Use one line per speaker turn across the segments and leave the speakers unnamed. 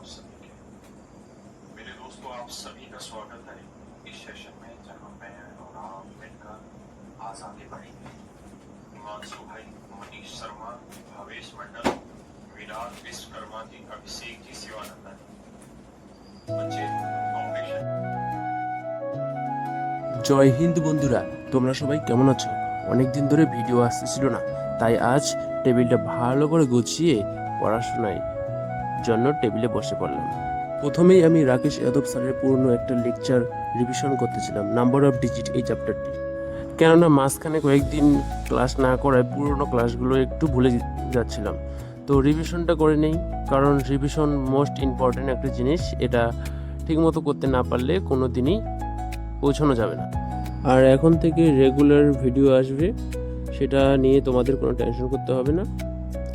आप सभी के मेरे दोस्तों आप सभी का स्वागत है इस सेशन में जहां मैं और आप मिलकर आजादी बढ़ेंगे हिमांशु भाई मनीष शर्मा भावेश मंडल विराट विश्वकर्मा जी अभिषेक जी शिवानंदन बच्चे फाउंडेशन
জয় হিন্দ বন্ধুরা তোমরা সবাই কেমন আছো অনেকদিন ধরে ভিডিও আসতেছিল না তাই আজ টেবিলটা ভালো করে গুছিয়ে পড়াশোনায় জন্য টেবিলে বসে পড়লাম। প্রথমেই আমি রাকেশ যাদব স্যারের পুরনো একটা লেকচার রিভিশন করতেছিলাম নাম্বার অফ ডিজিট এই চ্যাপ্টারটি কেননা মাঝখানে কয়েকদিন ক্লাস না করায় পুরনো ক্লাসগুলো একটু ভুলে যাচ্ছিলাম। তো রিভিশনটা করে নেই, কারণ রিভিশন মোস্ট ইম্পর্ট্যান্ট একটা জিনিস, এটা ঠিকমতো করতে না পারলে কোনো দিনই পৌঁছানো যাবে না। আর এখন থেকে রেগুলার ভিডিও আসবে, সেটা নিয়ে তোমাদের কোনো টেনশন করতে হবে না।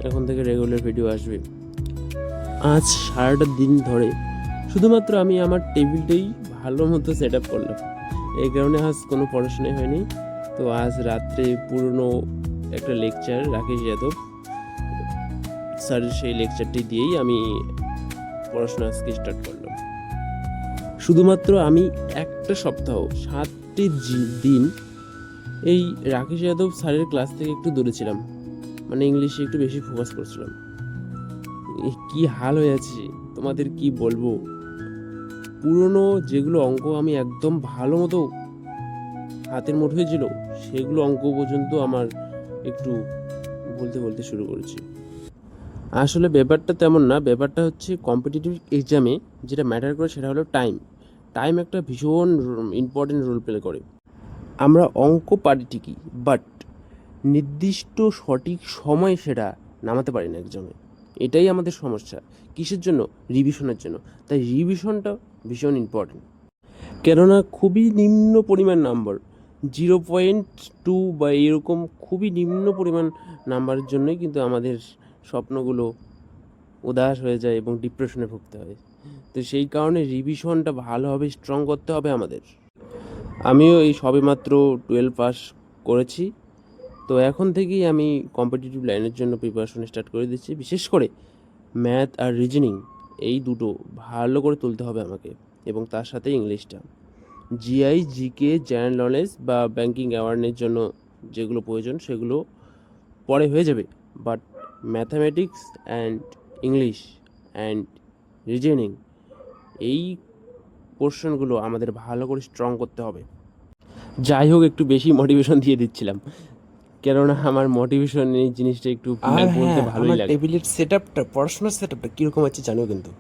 এখন থেকে রেগুলার ভিডিও আসবে। আজ সারাটা দিন ধরে শুধুমাত্র আমি আমার টেবিলটাই ভালো মতো সেট আপ করলাম। এই কারণে আজ কোনো পড়াশোনাই হয়নি। তো আজ রাত্রে পুরনো একটা লেকচার রাকেশ যাদব স্যারের সেই লেকচারটি দিয়েই আমি পড়াশোনা আজকে স্টার্ট করলাম। শুধুমাত্র আমি একটা সপ্তাহ, সাতটি দিন এই রাকেশ যাদব স্যারের ক্লাস থেকে একটু দূরে ছিলাম। মানে ইংলিশে একটু বেশি ফোকাস করছিলাম। কি হাল হয়ে আছে? তোমাদের কি বলব? পুরনো যেগুলো অঙ্ক আমি একদম ভালো মতো হাতের মুঠোয় ছিল, সেগুলো অঙ্ক পর্যন্ত আমার একটু বলতে বলতে শুরু করেছি। আসলে ব্যাপারটা তেমন না, ব্যাপারটা হচ্ছে কম্পিটিটিভ এক্সামে যেটা ম্যাটার করে সেটা হলো টাইম টাইম একটা ভীষণ ইম্পর্টেন্ট রোল প্লে করে। আমরা অঙ্ক পারি ঠিকই বাট নির্দিষ্ট সঠিক সময় সেটা নামাতে পারি না এক্সামে এটাই আমাদের সমস্যা। কিসের জন্য? রিভিশনের জন্য। তাই রিভিশনটা ভীষণ ইম্পর্টেন্ট কেননা খুবই নিম্ন পরিমাণ নাম্বার জিরো পয়েন্ট টু বা এরকম খুবই নিম্ন পরিমাণ নাম্বারের জন্যই কিন্তু আমাদের স্বপ্নগুলো উদাস হয়ে যায় এবং ডিপ্রেশনে ভুগতে হয়। তো সেই কারণে রিভিশনটা ভালোভাবে স্ট্রং করতে হবে আমাদের। আমিও এই সবেমাত্র টুয়েলভ পাস করেছি। তো এখন থেকেই আমি কম্পিটিটিভ লাইনের জন্য প্রিপারেশন স্টার্ট করে দিচ্ছি। বিশেষ করে ম্যাথ আর রিজনিং এই দুটো ভালো করে তুলতে হবে আমাকে এবং তার সাথে ইংলিশটা জিআই জিকে জেনারেল নলেজ বা ব্যাংকিং অ্যাওয়ারনেস জন্য যেগুলো প্রয়োজন সেগুলো পরে হয়ে যাবে। But mathematics and English and reasoning এই পোর্শনগুলো আমাদের ভালো করে স্ট্রং করতে হবে। যাই হোক, একটু বেশি মোটিভেশন দিয়ে দিচ্ছিলাম। কেননা আমার মোটিভেশন এই জিনিসটা একটু
ভালো
বলতে
হ্যাঁ
ভালোই লাগে।
টেবিলের সেটআপটা পড়াশোনার সেটআপটা কীরকম আছে জানো কিন্তু?